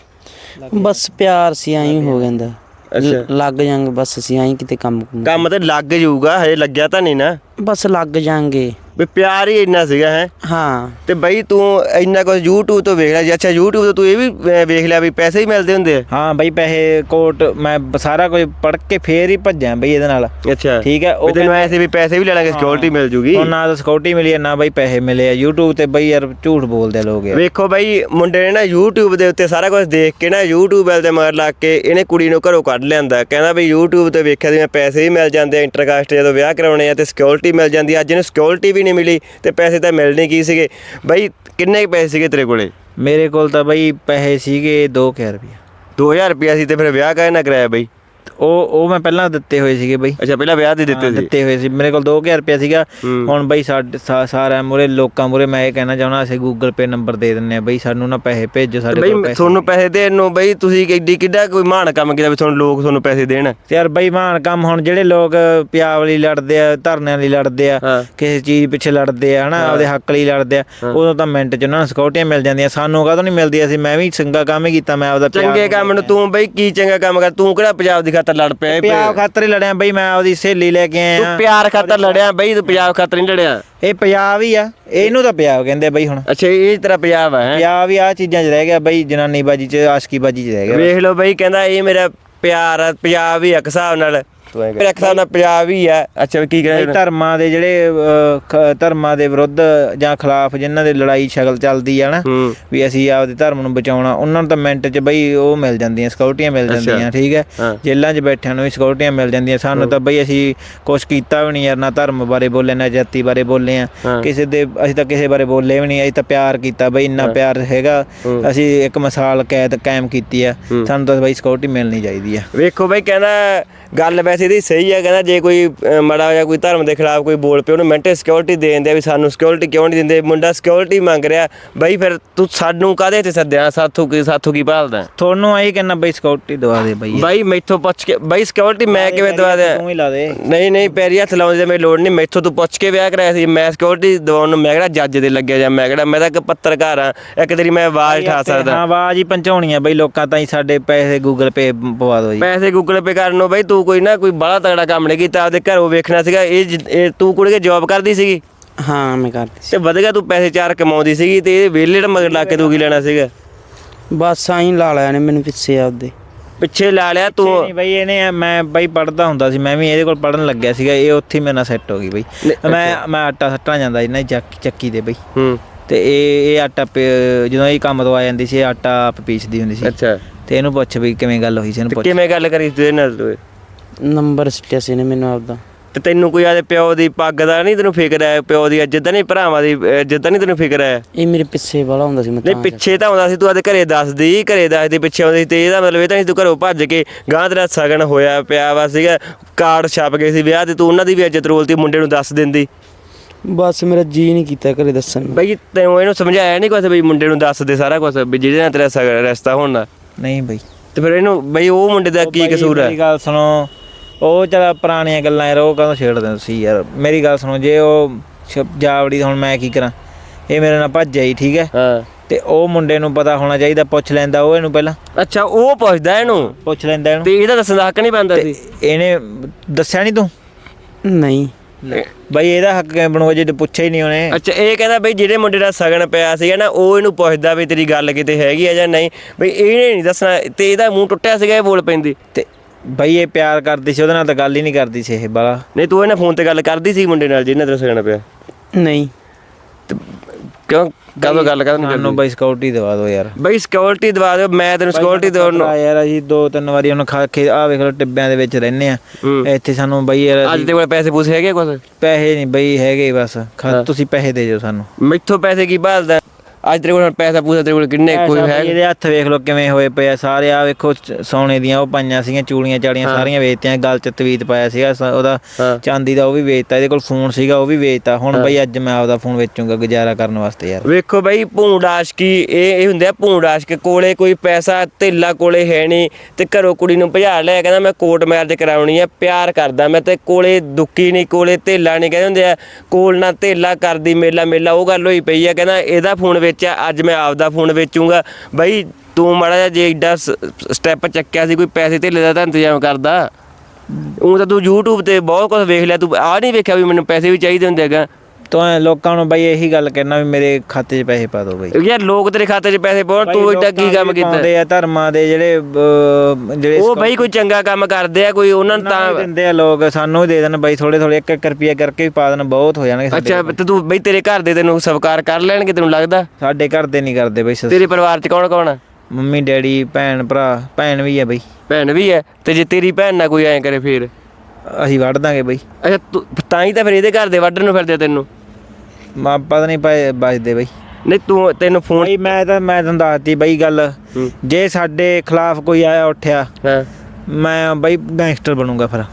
ਬਸ ਪਿਆਰ ਸੀ ਆਈ ਹੋ ਜਾਂਦਾ।
ਅੱਛਾ।
ਲੱਗ ਜਾਂਗੇ ਬਸ ਅਸੀਂ ਆਈ ਕਿਤੇ ਕੰਮ ਕੁੰਮ।
ਕੰਮ ਤੇ ਲੱਗ ਜਾਊਗਾ ਹਜੇ ਲੱਗਿਆ ਤਾਂ ਨਹੀਂ ਨਾ
ਬਸ ਲੱਗ ਜਾਂਗੇ
ਵੀ ਪਿਆਰ ਹੀ ਇੰਨਾ ਸੀਗਾ ਹੈ।
ਹਾਂ।
ਤੇ ਬਈ ਤੂੰ ਇੰਨਾ ਕੁਝ YouTube ਤੋਂ ਵੇਖ ਲਿਆ ਜੀ ਅੱਛਾ YouTube ਤੋਂ ਤੂੰ ਇਹ ਵੀ ਵੇਖ ਲਿਆ ਵੀ ਪੈਸੇ ਹੀ ਮਿਲਦੇ ਹੁੰਦੇ ਆ?
ਹਾਂ ਬਈ ਪੈਸੇ ਕੋਟ ਮੈਂ ਸਾਰਾ ਕੁਝ ਪੜ ਕੇ ਫੇਰ ਹੀ ਭੱਜਿਆ ਬਈ ਇਹਦੇ ਨਾਲ।
ਅੱਛਾ।
ਠੀਕ ਹੈ
ਉਹ
ਉਹ
ਤੈਨੂੰ ਐਸੇ ਵੀ ਪੈਸੇ ਵੀ ਲੈ ਲਾਂਗੇ ਸਿਕਿਉਰਿਟੀ ਮਿਲ ਜੂਗੀ।
ਹੁਣ ਨਾ ਤਾਂ ਸਿਕਿਉਰਿਟੀ ਮਿਲੀ ਹੈ, ਨਾ ਬਈ ਪੈਸੇ ਮਿਲੇ ਆ। YouTube ਤੇ ਬਈ ਯਾਰ ਝੂਠ ਬੋਲਦੇ ਆ ਲੋਕ ਯਾਰ।
ਵੇਖੋ ਬਾਈ ਮੁੰਡੇ ਨੇ ਨਾ YouTube ਦੇ ਉੱਤੇ ਸਾਰਾ ਕੁਝ ਦੇਖ ਕੇ ਨਾ YouTube ਵਾਲੇ ਦੇ ਮਗਰ ਲੱਗ ਕੇ ਇਹਨੇ ਕੁੜੀ ਨੂੰ ਘਰੋਂ ਕੱਢ ਲਿਆਂਦਾ। ਕਹਿੰਦਾ ਵੀ YouTube ਤੇ ਵੇਖਿਆ ਸੀ ਮੈਂ ਪੈਸੇ ਵੀ ਮਿਲ ਜਾਂਦੇ ਆ ਇੰਟਰਕਾਸਟ ਜਦੋਂ ਵਿਆਹ ਕਰਾਉਣੇ ਆ ਤੇ ਸਿਕਿਉਰਿਟੀ ਮਿਲ ਜਾਂਦੀ ਆ। ਅੱਜ ਇਹਨੂੰ ਸਿਕਿਉਰਿਟੀ ਵੀ ਨਹੀਂ ਮਿਲੀ ਤੇ ਪੈਸੇ ਤਾਂ ਮਿਲਣੇ ਕੀ ਸੀਗੇ? ਬਾਈ ਕਿੰਨੇ ਪੈਸੇ ਸੀਗੇ ਤੇਰੇ ਕੋਲੇ?
ਮੇਰੇ ਕੋਲ ਤਾਂ ਬਈ ਪੈਸੇ ਸੀਗੇ 2000 ਰੁਪਏ
2000 ਰੁਪਿਆ ਸੀ ਤੇ ਫਿਰ ਵਿਆਹ ਕਾਹਦੇ ਨਾਲ ਕਰਾਇਆ ਬਾਈ?
ਉਹ ਉਹ ਮੈਂ ਪਹਿਲਾਂ ਦਿੱਤੇ ਹੋਏ ਸੀਗੇ ਬਈ।
ਅੱਛਾ ਪਹਿਲਾਂ ਵਿਆਹ ਦੇ ਦਿੱਤੇ ਸੀ?
ਦਿੱਤੇ ਹੋਏ ਸੀ। ਮੇਰੇ ਕੋਲ 2000 ਰੁਪਏ ਸੀਗਾ। ਹੁਣ ਬਈ ਸਾਡੇ ਸਾ- ਸਾਰਿਆਂ ਮੂਰੇ ਲੋਕਾਂ ਮੂਰੇ ਮੈਂ ਇਹ ਕਹਿਣਾ ਚਾਹੁੰਦਾ ਅਸੀਂ ਗੂਗਲ ਪੇ ਨੰਬਰ ਦੇ ਦਿੰਨੇ ਆ ਬਈ ਸਾਨੂੰ ਨਾ ਪੈਸੇ ਭੇਜੋ ਸਾਡੇ ਕੋਲ
ਬਈ
ਪੈਸੇ
ਤੁਹਾਨੂੰ ਪੈਸੇ ਦੇਣ ਨੂੰ ਬਈ ਤੁਸੀਂ ਕਿੱਡੀ ਕਿੱਡਾ ਕੋਈ ਮਾਣ ਕੰਮ ਕੀਤਾ ਵੀ ਤੁਹਾਨੂੰ ਲੋਕ ਤੁਹਾਨੂੰ ਪੈਸੇ ਦੇਣ?
ਯਾਰ ਬੇਈਮਾਨ ਕੰਮ ਹੁਣ ਜਿਹੜੇ ਲੋਕ ਪਿਆਵ ਲਈ ਲੜਦੇ ਆ ਧਰਨਿਆਂ ਲਈ ਲੜਦੇ ਆ। ਕਿਸੇ ਚੀਜ਼ ਪਿੱਛੇ ਲੜਦੇ ਆ ਹਨਾ ਆਪਦੇ ਹੱਕ ਲਈ ਲੜਦੇ ਆ ਉਦੋਂ ਤਾਂ ਮਿੰਟ ਚ ਉਹਨਾਂ ਨੂੰ ਸਿਕਿਉਰਟੀਆਂ ਮਿਲ ਜਾਂਦੀਆਂ। ਸਾਨੂੰ ਕਾਹਤੋਂ ਨਹੀਂ ਮਿਲਦੀ ਅਸੀਂ ਮੈਂ ਵੀ ਚੰਗਾ ਕੰਮ ਹੀ ਕੀਤਾ ਮੈਂ ਆਪਦਾ
ਚੰਗੇ ਕੰਮ ਨੂੰ ਤੂੰ ਬਈ ਕੀ ਚੰਗਾ ਕੰਮ ਕਰ? ਤੂੰ ਕਿਹੜਾ ਪੰਜਾਬ ਦੀ ਖਾਤਰ ਲੜ ਪਿਆ ਇਹ
ਪਿਆਰ ਖਾਤਰ ਹੀ ਲੜਿਆ ਬਈ ਮੈਂ ਆਪਦੀ ਸਹੇਲੀ ਲੈ ਕੇ
ਤੂੰ
ਆਇਆ
ਪਿਆਰ ਖਾਤਰ ਲੜਿਆ ਬਈ ਤੂੰ ਪੰਜਾਬ ਖਾਤਰ ਨਹੀਂ ਲੜਿਆ।
ਇਹ ਪੰਜਾਬ ਹੀ ਆ। ਇਹਨੂੰ ਤਾਂ ਪੰਜਾਬ ਕਹਿੰਦੇ ਆ ਬਈ ਹੁਣ।
ਅੱਛਾ ਇਹ ਤੇਰਾ ਪੰਜਾਬ ਹੈ?
ਪੰਜਾਬ ਹੀ ਆ ਚੀਜ਼ਾਂ 'ਚ ਰਹਿ ਗਿਆ ਬਈ ਜਨਾਨੀ ਬਾਜੀ 'ਚ ਆਸ਼ਕੀ ਬਾਜੀ 'ਚ ਰਹਿ ਗਿਆ
ਵੇਖ ਲਓ ਬਈ ਕਹਿੰਦਾ ਇਹ ਮੇਰਾ ਪਿਆਰ ਆ ਪੰਜਾਬ ਹੀ ਹਿਸਾਬ ਨਾਲ। ਇੱਕ ਹਿਸਾਬ ਨਾਲ ਪੰਜਾਬ ਹੀ ਆ ਅੱਛਾ ਕੀ ਕਹਿੰਦਾ
ਧਰਮਾਂ ਦੇ ਜਿਹੜੇ ਅਹ, ਖ- ਧਰਮਾਂ ਦੇ ਵਿਰੁੱਧ ਜਾਂ ਖਿਲਾਫ ਜਿਨ੍ਹਾਂ ਦੇ ਲੜਾਈ ਸ਼ਕਲ ਚੱਲਦੀ ਆ ਨਾ
ਹੂੰ।
ਵੀ ਅਸੀਂ ਆਪਦੇ ਧਰਮ ਨੂੰ ਬਚਾਉਣਾ ਉਹਨਾਂ ਨੂੰ ਤਾਂ ਮਿੰਟ 'ਚ ਬਈ ਉਹ ਮਿਲ ਜਾਂਦੀਆਂ ਸਿਕਿਉਰਟੀਆਂ ਮਿਲ ਜਾਂਦੀਆਂ ਠੀਕ ਹੈ?
ਹਾਂ।
ਜੇਲ੍ਹਾਂ 'ਚ ਬੈਠਿਆਂ ਨੂੰ ਵੀ ਸਿਕਿਉਰਟੀਆਂ ਮਿਲ ਜਾਂਦੀਆਂ। ਸਾਨੂੰ ਤਾਂ ਬਈ ਅਸੀਂ ਕੁਝ ਕੀਤਾ ਵੀ ਨਹੀਂ ਯਾਰ ਨਾ ਧਰਮ ਬਾਰੇ ਬੋਲੇ ਨਾ ਜਾਤੀ ਬਾਰੇ ਬੋਲੇ ਆ।
ਹਾਂ।
ਕਿਸੇ ਦੇ ਅਸੀਂ ਤਾਂ ਕਿਸੇ ਬਾਰੇ ਬੋਲੇ ਵੀ ਨਹੀਂ ਅਸੀਂ ਤਾਂ ਪਿਆਰ ਕੀਤਾ ਬਈ ਇੰਨਾ ਪਿਆਰ ਹੈਗਾ ਅਸੀਂ ਇੱਕ ਮਿਸਾਲ ਕੈਦ ਕਾਇਮ ਕੀਤੀ ਆ। ਸਾਨੂੰ ਤਾਂ ਬਈ ਸਿਕਿਉਰਟੀ ਮਿਲਣੀ ਚਾਹੀਦੀ ਆ।
ਵੇਖੋ ਬਈ ਕਹਿੰਦਾ ਗੱਲ ਵੈਸੇ ਇਹਦੀ ਸਹੀ ਹੈ ਕਹਿੰਦਾ ਜੇ ਕੋਈ ਅਹ, ਮਾੜਾ ਜਾਂ ਕੋਈ ਧਰਮ ਦੇ ਖਿਲਾਫ ਕੋਈ ਬੋਲ ਪਿਆ ਉਹਨੂੰ ਮਿੰਟੇ ਸਿਕਿਉਰਿਟੀ ਦੇ ਦਿੰਦੇ ਆ ਵੀ ਸਾਨੂੰ ਸਿਕਿਉਰਿਟੀ ਕਿਉਂ ਨਹੀਂ ਦਿੰਦੇ? ਮੁੰਡਾ ਸਿਕਿਉਰਿਟੀ ਮੰਗ ਰਿਹਾ ਬਈ ਫਿਰ ਤੂੰ ਸਾਨੂੰ ਕਾਹਦੇ ਤੇ ਸੱਦਿਆ? ਸਾਥੋਂ ਕੀ ਸਾਥੋਂ ਕੀ ਭਾਲਦਾ?
ਤੁਹਾਨੂੰ ਆਈ ਕਹਿੰਦਾ ਬਈ ਸਿਕਿਉਰਟੀ ਦਵਾ ਦੇ ਬਈ।
ਬਾਈ ਮੈਥੋਂ ਪੁੱਛ ਕੇ ਬਾਈ ਸਿਕਿਉਰਿਟੀ ਮੈਂ ਕਿਵੇਂ ਦਵਾ ਦਿਆਂ?
ਤੂੰ ਹੀ ਲਾ ਦੇ।
ਨਹੀਂ ਨਹੀਂ ਪੈਰੀ ਹੱਥ ਲਾਉਣ ਦੀ ਮੇਰੀ ਲੋੜ ਨਹੀਂ ਮੈਥੋਂ ਤੂੰ ਪੁੱਛ ਕੇ ਵਿਆਹ ਕਰਾਇਆ ਸੀ। ਮੈਂ ਸਿਕਿਉਰਿਟੀ ਦਵਾਉਣ ਨੂੰ ਮੈਂ ਕਿਹੜਾ ਜੱਜ ਦੇ ਲੱਗਿਆ ਜਾਂ ਮੈਂ ਕਿਹੜਾ ਮੈਂ ਤਾਂ ਇੱਕ ਪੱਤਰਕਾਰ ਆ ਇੱਕ ਤੇਰੀ ਮੈਂ ਆਵਾਜ਼ ਠਾ ਸਕਦਾ।
ਹਾਂ ਆਵਾਜ਼ ਹੀ ਪਹੁੰਚਾਉਣੀ ਆ ਬਈ। ਲੋਕਾਂ ਤਾਈਂ ਸਾਡੇ ਪੈਸੇ ਗੂਗਲ ਪੇ ਪਵਾ ਦਿਓ ਜੀ।
ਪੈਸੇ ਗੂਗਲ ਪੇ ਕਰਨ ਨੂੰ ਬਈ ਤੂੰ ਕੋਈ ਨਾ ਕੋਈ ਬੜਾ ਤਗੜਾ ਕੰਮ ਨਹੀਂ ਕੀਤਾ ਆਪਦੇ ਘਰੋਂ ਵੇਖਣਾ ਸੀਗਾ ਇਹ ਜਿ- ਇਹ ਤੂੰ ਕੁੜੀ ਕੇ ਜੌਬ ਕਰਦੀ ਸੀਗੀ?
ਹਾਂ ਮੈਂ ਕਰਦੀ ਸੀ
ਤੇ ਵਧ ਗਿਆ ਤੂੰ ਪੈਸੇ ਚਾਰ ਕਮਾਉਂਦੀ ਸੀਗੀ ਤੇ ਇਹ ਵਿਹਲੇ ਮਗਰ ਲਾ ਕੇ ਤੂੰ ਕੀ ਲੈਣਾ ਸੀਗਾ?
ਬਸ ਆਈ ਲਾ ਲਿਆ ਨੇ ਮੈਨੂੰ ਪਿੱਛੇ ਆਪਦੇ।
ਪਿੱਛੇ ਲਾ ਲਿਆ ਤੂੰ?
ਨਹੀਂ ਬਈ ਇਹਨੇ ਮੈਂ ਬਈ ਪੜਦਾ ਹੁੰਦਾ ਸੀ ਮੈਂ ਵੀ ਇਹਦੇ ਕੋਲ ਪੜਨ ਲੱਗਿਆ ਸੀਗਾ ਇਹ ਉੱਥੇ ਹੀ ਮੇਰੇ ਨਾਲ ਸੈੱਟ ਹੋ ਗਈ ਬਈ।
ਨਹੀਂ,
ਮੈਂ ਮੈਂ ਆਟਾ ਸੱਟਾਂ ਜਾਂਦਾ ਸੀ ਨਾ ਚੱਕੀ ਚੱਕੀ ਤੇ ਬਈ।
ਹੂੰ।
ਤੇ ਇਹ ਇਹ ਆਟਾ ਪੀ- ਜਦੋਂ ਇਹ ਕੰਮ ਤੋਂ ਆ ਜਾਂਦੀ ਸੀ ਇਹ ਆਟਾ ਆਪ ਪੀਸਦੀ ਹੁੰਦੀ ਸੀ।
ਅੱਛਾ।
ਤੇ ਇਹਨੂੰ ਪੁੱਛ ਬਈ ਕਿਵੇਂ ਗੱਲ ਹੋਈ ਸੀ ਇਹਨੂੰ
ਤੇ
ਪੁੱਛ।
ਕਿਵੇਂ ਗੱਲ ਕਰੀ ਤੂੰ ਇਹਦੇ ਨਾਲ ਤੂੰ?
ਨੰਬਰ ਸਿੱਟਿਆ ਸੀ ਨੇ ਮੈਨੂੰ ਆਪਦਾ।
ਤੇ ਤੈਨੂੰ ਕੋਈ ਆਦੇ ਪਿਓ ਦੀ ਪੱਗ ਦਾ ਨਹੀਂ ਤੈਨੂੰ ਫਿਕਰ ਹੈ? ਪਿਓ ਦੀ ਇੱਜ਼ਤ ਨਹੀਂ ਭਰਾਵਾਂ ਦੀ ਇੱਜ਼ਤ ਨਹੀਂ ਤੈਨੂੰ ਫਿਕਰ ਹੈ?
ਇਹ ਮੇਰੇ ਪਿੱਛੇ ਵਾਲਾ ਹੁੰਦਾ ਸੀ ਮੈਂ
ਨਹੀਂ ਪਿੱਛੇ ਤਾਂ ਆਉਂਦਾ ਸੀ ਤੂੰ ਆਦੇ ਘਰੇ ਦੱਸਦੀ ਘਰੇ ਦੱਸਦੀ ਪਿੱਛੇ ਆਉਂਦੀ ਸੀ ਤੇ ਇਹਦਾ ਮਤਲਬ ਇਹ ਤਾਂ ਨਹੀਂ ਤੂੰ ਘਰੋਂ ਭੱਜ ਕੇ ਗਾਂ ਤੇਰਾ ਸਗਨ ਹੋਇਆ ਪਿਆ ਵਾ ਸੀਗਾ ਕਾਰਡ ਛਪ ਗਏ ਸੀ ਵਿਆਹ ਤੇ ਤੂੰ ਉਹਨਾਂ ਦੀ ਵੀ ਇੱਜ਼ਤ ਰੋਲਤੀ ਮੁੰਡੇ ਨੂੰ ਦੱਸ ਦਿੰਦੀ।
ਬਸ ਮੇਰਾ ਜੀ ਨਹੀਂ ਕੀਤਾ ਘਰੇ ਦੱਸਣ ਨੂੰ।
ਬਈ ਤੈਨੂੰ ਇਹਨੂੰ ਸਮਝਾਇਆ ਨਹੀਂ ਕੁਛ ਵੀ ਮੁੰਡੇ ਨੂੰ ਦੱਸ ਦੇ ਸਾਰਾ ਕੁਝ ਵੀ ਜਿਹਦੇ ਨਾਲ ਤੇਰਾ ਸਗ- ਰਿਸ਼ਤਾ ਹੋਣਾ
ਨਹੀਂ ਬਈ।
ਤੇ ਫਿਰ ਇਹਨੂੰ ਬਈ ਉਹ ਮੁੰਡੇ ਦਾ ਕੀ
ਬਾਈ,
ਕਸੂਰ ਹੈ?
ਮੇਰੀ ਗੱਲ ਸੁਣੋ ਉਹ ਚਲਾ ਪੁਰਾਣੀਆਂ ਗੱਲਾਂ ਯਾਰ ਉਹ ਕਦੋਂ ਛੇੜਦੇ ਤੁਸੀਂ ਯਾਰ? ਮੇਰੀ ਗੱਲ ਸੁਣੋ ਜੇ ਉਹ ਜਾਵੜੀ ਦਾ ਹੁਣ ਮੈਂ ਕੀ ਕਰਾਂ? ਇਹ ਮੇਰੇ ਨਾਲ ਭੱਜ ਜਾਈ ਠੀਕ ਹੈ?
ਹਾਂ।
ਤੇ ਉਹ ਮੁੰਡੇ ਨੂੰ ਪਤਾ ਹੋਣਾ ਚਾਹੀਦਾ ਪੁੱਛ ਲੈਂਦਾ ਉਹ ਇਹਨੂੰ ਪਹਿਲਾਂ।
ਅੱਛਾ ਉਹ ਪੁੱਛਦਾ ਇਹਨੂੰ?
ਪੁੱਛ ਲੈਂਦਾ ਇਹਨੂੰ।
ਤੇ ਇਹਦਾ ਦੱਸਣ ਦਾ ਹੱਕ ਨਹੀਂ ਪੈਂਦਾ ਸੀ?
ਇਹਨੇ ਦੱਸਿਆ ਨਹੀਂ ਤੂੰ?
ਨਹੀਂ।
ਬਈ ਇਹਦਾ ਹੱਕ ਕਿਵੇਂ ਬਣੂਗਾ ਜੇ ਤੂੰ ਪੁੱਛਿਆ ਹੀ ਨਹੀਂ ਉਹਨੇ?
ਅੱਛਾ ਇਹ ਕਹਿੰਦਾ ਬਈ ਜਿਹੜੇ ਮੁੰਡੇ ਦਾ ਸਗਨ ਪਿਆ ਸੀਗਾ ਨਾ ਉਹ ਇਹਨੂੰ ਪੁੱਛਦਾ ਵੀ ਤੇਰੀ ਗੱਲ ਕਿਤੇ ਹੈਗੀ ਆ ਜਾਂ ਨਹੀਂ? ਬਈ ਇਹਨੇ ਨਹੀਂ ਦੱਸਣਾ ਤੇ ਇਹਦਾ ਮੂੰਹ ਟੁੱਟਿਆ ਸੀਗਾ ਇਹ ਬੋਲ ਪੈਂਦੀ।
ਤੇ ਬਈ ਇਹ ਪਿਆਰ ਕਰਦੀ ਸੀ ਉਹਦੇ ਨਾਲ ਤਾਂ ਗੱਲ ਹੀ ਨਹੀਂ ਕਰਦੀ ਸੀ ਇਹ ਬਾਲਾ।
ਨਹੀਂ ਤੂੰ ਇਹਨਾਂ ਫੋਨ ਤੇ ਗੱਲ ਕਰਦੀ ਸੀ ਮੁੰਡੇ ਨਾਲ ਜਿਹਨਾਂ ਤੇਰਾ ਸਗਨ ਪਿਆ?
ਨਹੀਂ।
ਕਿਉਂ? ਕਦੋਂ ਗੱਲ ਕਰਨ
ਸਾਨੂੰ ਬਈ ਸਿਕਿਉਰਿਟੀ ਦਵਾ ਦਿਓ ਯਾਰ।
ਬਈ ਸਿਕਿਉਰਿਟੀ ਦਵਾ ਦਿਓ ਮੈਂ ਤੈਨੂੰ ਸਿਕਿਉਰਿਟੀ ਦੇਉਣ ਨੂੰ
ਆ ਯਾਰ ਅਸੀਂ ਦੋ ਤਿੰਨ ਵਾਰੀ ਉਹਨੂੰ ਖਾ ਕੇ ਆ ਵੇਖ ਲਓ ਟਿੱਬਿਆਂ ਦੇ ਵਿੱਚ ਰਹਿੰਦੇ ਆ। ਇੱਥੇ ਸਾਨੂੰ ਬਈ ਯਾਰ
ਅੱਜ ਤੇ ਕੋਲ ਪੈਸੇ ਪੂਸੇ ਹੈਗੇ ਕੁਛ?
ਪੈਸੇ ਨਹੀਂ ਬਈ ਹੈਗੇ ਬਸ। ਖਾ- ਤੁਸੀਂ ਪੈਸੇ ਦੇ ਦਿਓ ਸਾਨੂੰ।
ਮੈਥੋਂ ਪੈਸੇ ਕੀ ਭਾਲਦਾ? ਅੱਜ ਤੇਰੇ ਕੋਲ ਪੈਸਾ ਪੂਸਾ ਤੇਰੇ ਕੋਲ ਕਿੰਨੇ ਕੋਈ ਹੈ?
ਇਹਦੇ ਹੱਥ ਵੇਖ ਲਓ ਕਿਵੇਂ ਹੋਏ ਪਏ ਆ। ਸਾਰੇ ਆ ਵੇਖੋ ਸੋਨੇ ਦੀਆਂ ਉਹ ਪਾਈਆਂ ਸੀਗੀਆਂ ਚੂੜੀਆਂ ਚਾੜੀਆਂ ਸਾਰੀਆਂ ਵੇਚਤੀਆਂ ਗਲ ਚ ਤਵੀਤ ਪਾਇਆ ਸੀਗਾ ਉਹਦਾ। ਚਾਂਦੀ ਦਾ ਉਹ ਵੀ ਵੇਚਤਾ ਇਹਦੇ ਕੋਲ ਫੋਨ ਸੀਗਾ ਉਹ ਵੀ ਵੇਚਤਾ। ਹੁਣ ਬਈ ਅੱਜ ਮੈਂ ਆਪਦਾ ਫੋਨ ਵੇਚੂੰਗਾ ਗੁਜ਼ਾਰਾ ਕਰਨ ਵਾਸਤੇ ਯਾਰ।
ਵੇਖੋ ਬਈ ਭੂੰਡ ਆਸ਼ਕੀ ਇਹ ਇਹ ਹੁੰਦੇ ਆ ਭੂੰਡ ਆਸ਼ਕ। ਕੋਲੇ ਕੋਈ ਪੈਸਾ ਧੇਲਾ ਕੋਲੇ ਹੈ ਨਹੀਂ ਤੇ ਘਰੋਂ ਕੁੜੀ ਨੂੰ ਭਜਾ ਲਿਆ ਕਹਿੰਦਾ ਮੈਂ ਕੋਰਟ ਮੈਰਿਜ ਕਰਾਉਣੀ ਆ ਪਿਆਰ ਕਰਦਾ ਮੈਂ ਤੇ ਕੋਲੇ ਦੁੱਕੀ ਨਹੀਂ ਕੋਲੇ ਧੇਲਾ ਨਹੀਂ ਕਹਿੰਦੇ ਹੁੰਦੇ ਆ ਕੋਲ ਨਾ ਧੇਲਾ ਕਰਦੀ ਮੇਲਾ ਮੇਲਾ ਉਹ ਗੱਲ ਹੋਈ ਪਈ ਆ ਕਹਿੰਦਾ ਇਹਦਾ ਫੋਨ ਵੇਚਿਆ ਅੱਜ ਮੈਂ ਆਪਦਾ ਫੋਨ ਵੇਚੂੰਗਾ। ਬਈ, ਤੂੰ ਮਾੜਾ ਜਿਹਾ ਜੇ ਏਡਾ ਸਟੈਪ ਚੱਕਿਆ ਸੀ, ਕੋਈ ਪੈਸੇ ਧੇਲੇ ਦਾ ਤਾਂ ਇੰਤਜ਼ਾਮ ਕਰਦਾ। ਉਹ ਤਾਂ ਤੂੰ YouTube ਤੇ ਬਹੁਤ ਕੁਝ ਵੇਖ ਲਿਆ, ਤੂੰ ਆ ਨਹੀਂ ਵੇਖਿਆ ਵੀ ਮੈਨੂੰ ਪੈਸੇ ਵੀ ਚਾਹੀਦੇ ਹੁੰਦੇ ਹੈਗਾ।
ਤੂੰ ਐਂ ਲੋਕਾਂ ਨੂੰ ਬਈ ਇਹੀ ਗੱਲ ਕਹਿਣਾ ਵੀ ਮੇਰੇ ਖਾਤੇ 'ਚ ਪੈਸੇ ਪਾ ਦਿਓ ਬਈ।
ਯਾਰ ਲੋਕ ਤੇਰੇ ਖਾਤੇ 'ਚ ਪੈਸੇ ਪਾਉਣ ਤੂੰ ਏਡਾ ਕੀ ਕੰਮ ਕੀਤਾ?
ਪਾਉਂਦੇ ਆ ਧਰਮਾਂ ਦੇ ਜਿਹੜੇ ਅਹ, ਜਿਹੜੇ
ਉਹ ਬਈ ਕੋਈ ਚੰਗਾ ਕੰਮ ਕਰਦੇ ਆ ਕੋਈ ਉਹਨਾਂ ਨੂੰ
ਤਾਂ
ਤਾਂ
ਦਿੰਦੇ ਆ ਲੋਕ ਸਾਨੂੰ ਦੇ ਦੇਣ ਬਈ ਥੋੜੇ ਥੋੜੇ 1 ਰੁਪਿਆ ਕਰਕੇ ਵੀ ਪਾ ਦੇਣ ਬਹੁਤ ਹੋ ਜਾਣਗੇ ਸਾਡੇ
ਅੱਛਾ ਤੇ ਤੂੰ ਬਈ ਤੇਰੇ ਘਰ ਦੇ ਤੈਨੂੰ ਸਵਕਾਰ ਕਰ ਲੈਣਗੇ ਤੈਨੂੰ ਲੱਗਦਾ?
ਸਾਡੇ ਘਰ ਦੇ ਨਹੀਂ ਕਰਦੇ ਬਈ
ਤੇਰੇ ਪਰਿਵਾਰ 'ਚ ਕੌਣ ਕੌਣ ਆ?
ਮੰਮੀ ਡੈਡੀ ਭੈਣ ਭਰਾ ਭੈਣ ਵੀ ਆ ਬਈ।
ਭੈਣ ਵੀ ਹੈ ਤੇ ਜੇ ਤੇਰੀ ਭੈਣ ਨਾ ਕੋਈ ਐਂ ਕਰੇ ਫੇਰ?
ਅਸੀਂ ਵੜ ਦਾਂਗੇ ਬਈ।
ਅੱਛਾ ਤੂੰ ਤਾਂ ਹੀ ਤਾਂ ਫਿਰ ਇਹਦੇ ਘਰ ਦੇ ਵੱਢਣ ਨੂੰ ਫਿਰਦੇ ਆ ਤੈਨੂੰ।
ਮਾ ਪਤਾ ਨਹੀਂ ਪਾਏ ਬਚਦੇ ਬਈ।
ਨਹੀਂ ਤੂੰ ਤੈਨੂੰ ਫੋਨ
ਬਈ ਮੈਂ ਤਾਂ ਮੈਂ ਤੁਹਾਨੂੰ ਦੱਸਤੀ ਬਈ ਗੱਲ।
ਹੂੰ।
ਜੇ ਸਾਡੇ ਖਿਲਾਫ ਕੋਈ ਆਇਆ ਉੱਠਿਆ
ਹਾਂ।
ਮੈਂ ਬਈ ਗੈਂਗਸਟਰ ਬਣੂੰਗਾ ਫਿਰ।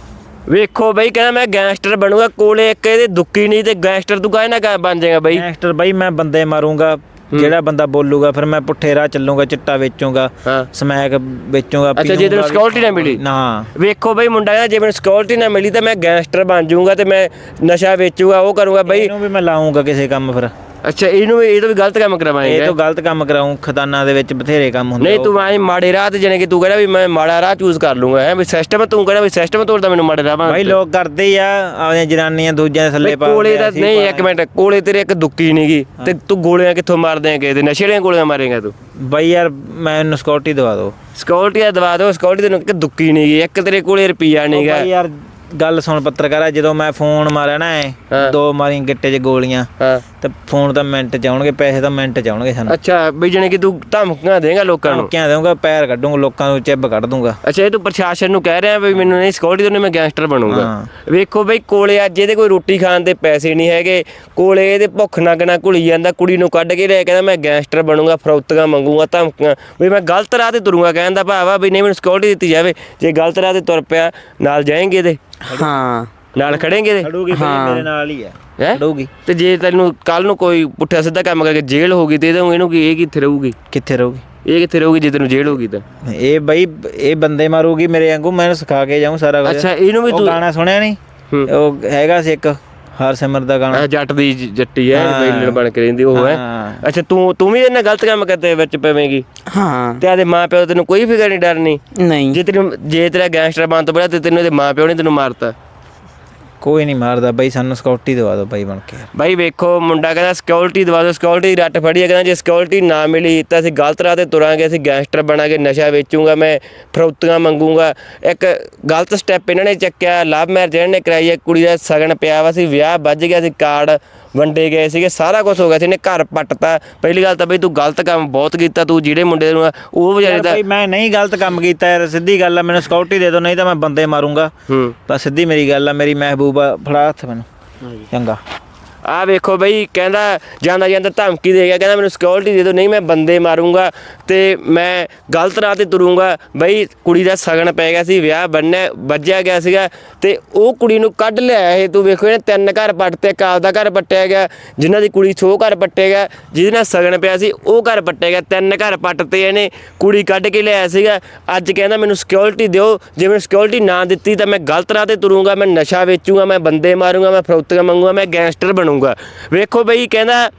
ਵੇਖੋ ਬਈ ਕਹਿੰਦਾ ਮੈਂ ਗੈਂਗਸਟਰ ਬਣੂਗਾ ਕੋਲੇ ਇੱਕ ਇਹਦੇ ਦੁੱਕੀ ਨਹੀਂ ਤੇ ਗੈਂਗਸਟਰ ਤੂੰ ਕਾਹੇ ਨਾ ਕਾ- ਬਣ ਜਾਏਗਾ ਬਈ?
ਗੈਂਗਸਟਰ ਬਈ ਮੈਂ ਬੰਦੇ ਮਾਰੂੰਗਾ। ਜਿਹੜਾ ਬੰਦਾ ਬੋਲੂਗਾ ਫਿਰ ਮੈਂ ਪੁੱਠੇ ਰਾਹ ਚੱਲੂਗਾ ਚਿੱਟਾ ਵੇਚੂੰਗਾ ਸਮੈਕ ਵੇਚੂੰਗਾ
ਅੱਛਾ ਜੇ ਤੈਨੂੰ ਸਿਕਿਉਰਿਟੀ ਨਾ ਮਿਲੀ?
ਨਾ।
ਵੇਖੋ ਬਈ ਮੁੰਡਾ ਕਹਿੰਦਾ ਜੇ ਮੈਨੂੰ ਸਿਕਿਉਰਿਟੀ ਨਾ ਮਿਲੀ ਤਾਂ ਮੈਂ ਗੈਂਗਸਟਰ ਬਣ ਜਾਊਂਗਾ ਤੇ ਮੈਂ ਨਸ਼ਾ ਵੇਚੂਗਾ ਉਹ ਕਰੂੰਗਾ ਬਈ।
ਇਹਨੂੰ ਵੀ ਮੈਂ ਲਾਉਂਗਾ ਕਿਸੇ ਕੰਮ ਫਿਰ।
ਅੱਛਾ ਇਹਨੂੰ ਇਹ ਤੋਂ ਵੀ ਗਲਤ ਕੰਮ
ਇਹ
ਕਰਵਾਏਗਾ
ਤੋਂ ਗਲਤ ਕੰਮ ਕਰਾਉਂ ਖਦਾਨਾ ਦੇ ਵਿੱਚ ਬਥੇਰੇ ਕੰਮ ਹੁੰਦੇ
ਨਹੀਂ ਤੂੰ ਆਏ ਮਾੜੇ ਰਾਹ ਤੇ ਜਾਣੇ ਕਿ ਤੂੰ ਕਹਿੰਦਾ ਵੀ ਮੈਂ ਮਾੜਾ ਰਾਹ ਚੂਜ਼ ਕਰ ਲੂੰਗਾ ਹੈ ਵੀ ਸਿਸਟਮ ਤੂੰ ਕਹਿੰਦਾ ਵੀ ਸਿਸਟਮ ਤੋੜਦਾ ਮੈਨੂੰ ਮਾੜੇ ਰਾਹ ਬਣਾ
ਭਾਈ ਲੋਕ ਕਰਦੇ ਹੀ ਆ ਆਪਣੀਆਂ ਜਨਾਨੀਆਂ ਦੂਜਿਆਂ ਦੇ ਥੱਲੇ ਪਾ
ਕੋਲੇ ਦਾ ਨਹੀਂ ਇੱਕ ਮਿੰਟ ਕੋਲੇ ਤੇਰੇ ਇੱਕ ਦੁੱਕੀ ਨਹੀਂਗੀ ਤੇ ਤੂੰ ਗੋਲੀਆਂ ਕਿੱਥੋਂ ਮਾਰ ਦੇਂਗੇ ਤੇ ਨਸ਼ੇ ਵਾਲੀਆਂ ਗੋਲੀਆਂ ਮਾਰੇਗਾ ਤੂੰ?
ਬਾਈ ਯਾਰ ਮੈਂ ਇਹਨੂੰ ਸਕਿਉਰਟੀ ਦਵਾ ਦੋ
ਸਿਕਿਉਰਿਟੀ ਆ ਦਵਾ ਦਿਓ ਸਿਕਿਉਰਿਟੀ ਤੈਨੂੰ ਇੱਕ ਦੁੱਕੀ ਨਹੀਂਗੀ ਇੱਕ ਤੇਰੇ ਕੋਲੇ ਰੁਪਈਆ ਨਹੀਂਗਾ
ਬਾਈ ਯਾਰ ਗੱਲ ਸੁਣ ਪੱਤਰਕਾਰਾ ਜਦੋਂ ਮੈਂ ਫੋਨ ਮਾਰਿਆ ਨਾ ਐ
ਹਾਂ।
ਦੋ ਮਾਰੀ ਗਿੱਟੇ 'ਚ ਗੋਲੀਆਂ
ਹਾਂ।
ਤੇ ਫੋਨ ਤਾਂ ਮਿੰਟ 'ਚ ਆਉਣਗੇ ਪੈਸੇ ਤਾਂ ਮਿੰਟ 'ਚ ਆਉਣਗੇ ਸਾਨੂੰ।
ਅੱਛਾ ਬਈ ਜਾਣੇ ਕਿ ਤੂੰ ਧਮਕੀਆਂ ਦੇਂਗਾ ਲੋਕਾਂ ਨੂੰ?
ਧਮਕੀਆਂ ਦੇਵਾਂਗਾ ਪੈਰ ਕੱਢੂੰਗਾ ਲੋਕਾਂ ਨੂੰ ਚਿੱਬ ਕੱਢ ਦੂੰਗਾ।
ਅੱਛਾ ਇਹ ਤੂੰ ਪ੍ਰਸ਼ਾਸਨ ਨੂੰ ਕਹਿ ਰਿਹਾ ਵੀ ਮੈਨੂੰ ਨਹੀਂ ਸਿਕਿਉਰਿਟੀ ਤੋਂ ਮੈਂ ਗੈਂਗਸਟਰ ਬਣੂੰਗਾ।
ਹਾਂ।
ਵੇਖੋ ਬਈ ਕੋਲੇ ਅੱਜ ਇਹਦੇ ਕੋਈ ਰੋਟੀ ਖਾਣ ਦੇ ਪੈਸੇ ਨਹੀਂ ਹੈਗੇ ਕੋਲੇ ਇਹਦੇ ਭੁੱਖ ਨਗਣਾ ਘੁਲੀ ਜਾਂਦਾ ਕੁੜੀ ਨੂੰ ਕੱਢ ਕੇ ਲੈ ਕਹਿੰਦਾ ਮੈਂ ਗੈਂਗਸਟਰ ਬਣੂੰਗਾ ਫਰੌਤੀਆਂ ਮੰਗੂਗਾ ਧਮਕੀਆਂ। ਵੀ ਮੈਂ ਗਲਤ ਰਾਹ ਤੇ ਤੁਰੂੰਗਾ ਕਹਿੰਦਾ ਭਾਵਾ ਵੀ ਨਹੀਂ ਮੈਨੂੰ ਸਿਕਿਉਰਿਟੀ ਦਿੱਤੀ ਜਾਵੇ। ਜੇ ਗਲਤ ਰਾਹ ਤੇ ਤੁਰ ਪਿਆ ਨਾਲ ਜਾਏਂਗੇ ਇਹਦੇ।
ਹਾਂ।
ਨਾਲ ਖੜੇਂਗੇ ਇਹਦੇ?
ਖੜੂਗੀ ਬਈ ਮੇਰੇ ਨਾਲ ਹੀ ਆ।
ਹੈਂ?
ਖੜੂਗੀ।
ਤੇ ਜੇ ਤੈਨੂੰ ਕੱਲ ਨੂੰ ਕੋਈ ਪੁੱਠਾ ਸਿੱਧਾ ਕੰਮ ਕਰਕੇ ਜੇਲ੍ਹ ਹੋ ਗਈ ਤੇ ਇਹਦੇ ਇਹਨੂੰ ਕੀ ਇਹ ਕਿੱਥੇ ਰਹੂਗੀ?
ਕਿੱਥੇ ਰਹੂਗੀ?
ਇਹ ਕਿੱਥੇ ਰਹੂਗੀ ਜੇ ਤੈਨੂੰ ਜੇਲ੍ਹ ਹੋ ਗਈ ਤਾਂ?
ਇਹ ਬਈ ਇਹ ਬੰਦੇ ਮਾਰੂਗੀ ਮੇਰੇ ਵਾਂਗੂ ਮੈਂ ਇਹਨੂੰ ਸਿਖਾ ਕੇ ਜਾਊਂ ਸਾਰਾ ਕੁਝ।
ਅੱਛਾ ਇਹਨੂੰ ਵੀ
ਉਹ
ਤੂੰ
ਗਾਣਾ ਸੁਣਿਆ ਨਹੀਂ
ਹੂੰ।
ਉਹ ਹੈਗਾ ਸੀ ਇੱਕ। ਹਰਸਿਮਰ ਦਾ ਗਾਣਾ।
ਜੱਟ ਦੀ ਜੱਟੀ ਹੈ। ਵੇਲਣ ਬਣ ਕੇ ਰਹਿੰਦੀ ਉਹ ਹੈ। ਅੱਛਾ ਤੂੰ ਤੂੰ ਵੀ ਇਹਨਾਂ ਗਲਤ ਕੰਮ ਕਰਦੇ ਵਿੱਚ ਪਵੇਂਗੀ?
ਹਾਂ।
ਤੇ ਆਦੇ ਮਾਂ ਪਿਓ ਤੈਨੂੰ ਕੋਈ ਫਿਕਰ ਨਹੀਂ ਡਰ ਨਹੀਂ। ਜੇ ਤੈਨੂੰ ਜੇ ਤੇਰਾ ਗੈਂਗਸਟਰ ਬਣ ਤੋਂ ਪਹਿਲਾਂ ਤੇ ਤੈਨੂੰ ਇਹਦੇ ਮਾਂ ਪਿਓ ਨੇ ਤੈਨੂੰ ਮਾਰਤਾ।
ਕੋਈ ਨਹੀਂ ਮਾਰਦਾ ਬਾਈ, ਸਾਨੂੰ ਸਕਿਉਰਟੀ ਦਵਾ ਦਿਓ ਬਾਈ ਬਣ ਕੇ।
ਬਾਈ ਵੇਖੋ, ਮੁੰਡਾ ਕਹਿੰਦਾ ਸਿਕਿਉਰਿਟੀ ਦਵਾ ਦਿਓ ਸਿਕਿਉਰਿਟੀ ਦੀ ਰੱਟ ਫੜੀ ਹੈ, ਕਹਿੰਦਾ ਜੇ ਸਿਕਿਉਰਿਟੀ ਨਾ ਮਿਲੀ ਤਾਂ ਅਸੀਂ ਗਲਤ ਰਾਹ ਤੇ ਤੁਰਾਂਗੇ, ਅਸੀਂ ਗੈਂਗਸਟਰ ਬਣਾਂਗੇ, ਨਸ਼ਾ ਵੇਚੂਗਾ, ਮੈਂ ਫਰੌਤੀਆਂ ਮੰਗੂਗਾ। ਇੱਕ ਗਲਤ ਸਟੈਪ ਇਹਨਾਂ ਨੇ ਚੱਕਿਆ ਲਵ ਮੈਰਿਜ ਇਹਨਾਂ ਨੇ ਕਰਾਈ ਹੈ, ਕੁੜੀ ਦਾ ਸਗਨ ਪਿਆ ਵਾ ਸੀ ਵਿਆਹ ਵੱਜ ਗਿਆ ਸੀ ਕਾਰਡ ਵੰਡੇ ਗਏ ਸੀਗੇ ਸਾਰਾ ਕੁਝ ਹੋ ਗਿਆ ਸੀ ਇਹਨੇ ਘਰ ਪੱਟਤਾ। ਪਹਿਲੀ ਗੱਲ ਤਾਂ ਬਈ ਤੂੰ ਗਲਤ ਕੰਮ ਬਹੁਤ ਕੀਤਾ ਤੂੰ ਜਿਹੜੇ ਮੁੰਡੇ ਨੂੰ ਉਹ ਵਿਚਾਰੇ ਦਾ
ਬਈ ਮੈਂ ਨਹੀਂ ਗਲਤ ਕੰਮ ਕੀਤਾ ਯਾਰ ਸਿੱਧੀ ਗੱਲ ਆ ਮੈਨੂੰ ਸਕਿਉਰਟੀ ਦੇ ਦਿਓ ਨਹੀਂ ਤਾਂ ਮੈਂ ਬੰਦੇ ਮਾਰੂੰਗਾ।
ਹੂੰ।
ਬਸ ਸਿੱਧੀ ਮੇਰੀ ਗੱਲ ਆ ਮੇਰੀ ਮਹਿਬੂਬਾ ਫੜਾ ਹੱਥ ਮੈਨੂੰ ਚੰਗਾ।
ਆ ਵੇਖੋ ਬਈ, ਕਹਿੰਦਾ ਜਾਂਦਾ ਜਾਂਦਾ ਧਮਕੀ ਦੇ ਗਿਆ, ਕਹਿੰਦਾ ਮੈਨੂੰ ਸਿਕਿਉਰਿਟੀ ਦੇ ਦਿਓ, ਨਹੀਂ ਮੈਂ ਬੰਦੇ ਮਾਰੂੰਗਾ ਤੇ ਮੈਂ ਗਲਤ ਰਾਹ ਤੇ ਤੁਰੂੰਗਾ। ਬਈ, ਕੁੜੀ ਦਾ ਸਗਨ ਪੈ ਗਿਆ ਸੀ, ਵਿਆਹ ਬੰਨਿਆ, ਵੱਜਿਆ ਗਿਆ ਸੀਗਾ ਤੇ ਉਹ ਕੁੜੀ ਨੂੰ ਕੱਢ ਲਿਆ ਇਹ, ਤੂੰ ਵੇਖੋ ਇਹਨੇ ਤਿੰਨ ਘਰ ਪੱਟਤੇ ਕਾਲ ਦਾ ਘਰ ਪੱਟਿਆ ਗਿਆ, ਜਿਨ੍ਹਾਂ ਦੀ ਕੁੜੀ ਸੋ ਘਰ ਪੱਟਿਆ ਗਿਆ, ਜਿਹਦੇ ਨਾਲ ਸਗਨ ਪਿਆ ਸੀ, ਉਹ ਘਰ ਪੱਟਿਆ ਗਿਆ, ਤਿੰਨ ਘਰ ਪੱਟਤੇ ਇਹਨੇ ਕੁੜੀ ਕੱਢ ਕੇ ਲਿਆਇਆ ਸੀਗਾ। ਅੱਜ ਕਹਿੰਦਾ ਮੈਨੂੰ ਸਿਕਿਉਰਿਟੀ ਦਿਓ, ਜੇ ਮੈਨੂੰ ਸਿਕਿਉਰਿਟੀ ਨਾ ਦਿੱਤੀ ਤਾਂ ਮੈਂ ਗਲਤ ਰਾਹ ਤੇ ਤੁਰੂੰਗਾ, ਮੈਂ ਨਸ਼ਾ ਵੇਚੂੰਗਾ, ਮੈਂ ਬੰਦੇ ਮਾਰੂੰਗਾ, ਮੈਂ ਫਰੌਤੀਆਂ ਮੰਗੂਗਾ, ਮੈਂ ਗੈਂਗਸਟਰ ਬਣੂੰਗਾ ਵੇਖੋ ਬਈ ਕਹਿੰਦਾ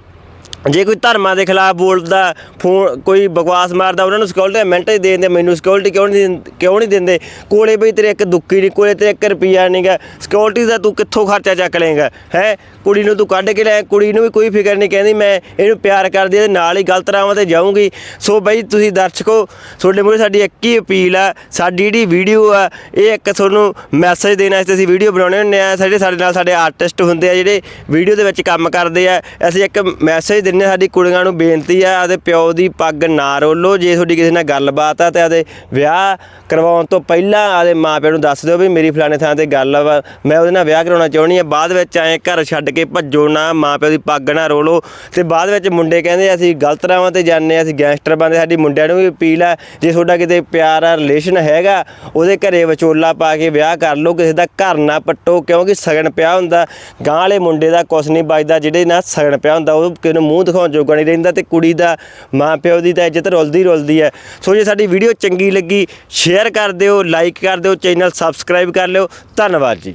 ਜੇ ਕੋਈ ਧਰਮਾਂ ਦੇ ਖਿਲਾਫ ਬੋਲਦਾ, ਫੋਨ ਕੋਈ ਬਕਵਾਸ ਮਾਰਦਾ, ਉਹਨਾਂ ਨੂੰ ਸਿਕਿਉਰਿਟੀ ਮਿੰਟ ਹੀ ਦੇ ਦਿੰਦੇ, ਮੈਨੂੰ ਸਿਕਿਉਰਿਟੀ ਕਿਉਂ ਨਹੀਂ ਦਿੰਦੇ- ਕਿਉਂ ਨਹੀਂ ਦਿੰਦੇ? ਕੋਲੇ ਬਈ ਤੇਰੇ ਇੱਕ ਦੁੱਕੀ ਨਹੀਂ, ਕੋਲੇ ਤੇ 1 ਰੁਪਿਆ ਨਹੀਂਗਾ ਸਿਕਿਉਰਿਟੀ ਦਾ ਤੂੰ ਕਿੱਥੋਂ ਖਰਚਾ ਚੱਕ ਲੇਗਾ ਹੈ? ਕੁੜੀ ਨੂੰ ਤੂੰ ਕੱਢ ਕੇ ਲੈ, ਕੁੜੀ ਨੂੰ ਵੀ ਕੋਈ ਫਿਕਰ ਨਹੀਂ, ਕਹਿੰਦੀ ਮੈਂ ਇਹਨੂੰ ਪਿਆਰ ਕਰਦੀ ਹਾਂ ਤੇ ਨਾਲ ਹੀ ਗਲਤ ਰਾਹਾਂ ਤੇ ਜਾਊਂਗੀ। ਸੋ ਬਈ ਤੁਸੀਂ ਦਰਸ਼ਕੋ, ਤੁਹਾਡੇ ਮੂਹਰੇ ਸਾਡੀ ਇੱਕ ਹੀ ਅਪੀਲ ਆ, ਸਾਡੀ ਜਿਹੜੀ ਵੀਡੀਓ ਆ, ਇਹ ਇੱਕ ਤੁਹਾਨੂੰ ਮੈਸੇਜ ਦੇਣ ਵਾਸਤੇ ਅਸੀਂ ਵੀਡੀਓ ਬਣਾਉਣੇ ਹੁੰਦੇ ਆ। ਸਾਡੇ ਸਾਡੇ ਨਾਲ ਸਾਡੇ ਆਰਟਿਸਟ ਹੁੰਦੇ ਆ ਜਿਹੜੇ ਵੀਡੀਓ ਦੇ ਵਿੱਚ ਕੰਮ ਕਰਦੇ ਆ। ਅਸੀਂ ਇੱਕ ਮੈਸੇਜ ਦਿੰਨੇ ਸਾਡੀ ਕੁੜੀਆਂ ਨੂੰ ਬੇਨਤੀ ਆ ਆਦੇ ਪਿਓ ਦੀ ਪੱਗ ਨਾ ਰੋਲੋ, ਜੇ ਤੁਹਾਡੀ ਕਿਸੇ ਨਾਲ ਗੱਲਬਾਤ ਆ ਤੇ ਆਦੇ ਵਿਆਹ ਕਰਵਾਉਣ ਤੋਂ ਪਹਿਲਾਂ ਆਦੇ ਮਾਪਿਆਂ ਨੂੰ ਦੱਸ ਦਿਓ ਵੀ ਮੇਰੀ ਫਲਾਣੇ ਥਾਂ ਤੇ ਗੱਲ ਵਾ, ਮੈਂ ਉਹਦੇ ਨਾਲ ਵਿਆਹ ਕਰਾਉਣਾ ਚਾਹੁੰਦੀ ਆ, ਬਾਅਦ ਵਿੱਚ ਐਂ ਘਰ ਛੱਡ ਕੇ ਭੱਜੋ ਨਾ ਮਾਪਿਆਂ ਦੀ ਪੱਗ ਨਾ ਰੋਲੋ ਤੇ ਬਾਅਦ ਵਿੱਚ ਮੁੰਡੇ ਕਹਿੰਦੇ ਅਸੀਂ ਗਲਤ ਰਾਹਾਂ ਤੇ ਜਾਂਦੇ ਆ, ਅਸੀਂ ਗੈਂਗਸਟਰ ਬਣਦੇ ਸਾਡੀ ਮੁੰਡਿਆਂ ਨੂੰ ਵੀ ਅਪੀਲ ਆ, ਜੇ ਤੁਹਾਡਾ ਕਿਤੇ ਪਿਆਰ ਆ ਰਿਲੇਸ਼ਨ ਹੈਗਾ, ਉਹਦੇ ਘਰੇ ਵਿਚੋਲਾ ਪਾ ਕੇ ਵਿਆਹ ਕਰ ਲਓ, ਕਿਸੇ ਦਾ ਘਰ ਨਾ ਪੱਟੋ, ਕਿਉਂਕਿ ਸਗਨ ਪਿਆ ਹੁੰਦਾ ਗਾਂ ਵਾਲੇ ਮੁੰਡੇ ਦਾ ਕੁਛ ਨਹੀਂ ਬਚਦਾ, ਜਿਹੜੇ ਨਾਲ ਸਗਨ ਪਿਆ ਹੁੰਦਾ, ਉਹ ਕਿਸੇ ਨੂੰ ਮੂੰਹ ਦਿਖਾਉਣ ਜੋਗਾ ਨਹੀਂ ਰਹਿੰਦਾ ਤੇ ਕੁੜੀ ਦਾ ਮਾਂ ਪਿਓ ਦੀ ਤਾਂ ਇੱਜ਼ਤ ਰੁਲਦੀ ਰੁਲਦੀ ਹੈ। ਸੋ ਜੇ ਸਾਡੀ ਵੀਡੀਓ ਚੰਗੀ ਲੱਗੀ ਸ਼ੇਅਰ ਕਰ ਦਿਓ ਲਾਈਕ ਕਰ ਦਿਓ ਚੈਨਲ ਸਬਸਕ੍ਰਾਈਬ ਕਰ ਲਿਓ। ਧੰਨਵਾਦ ਜੀ।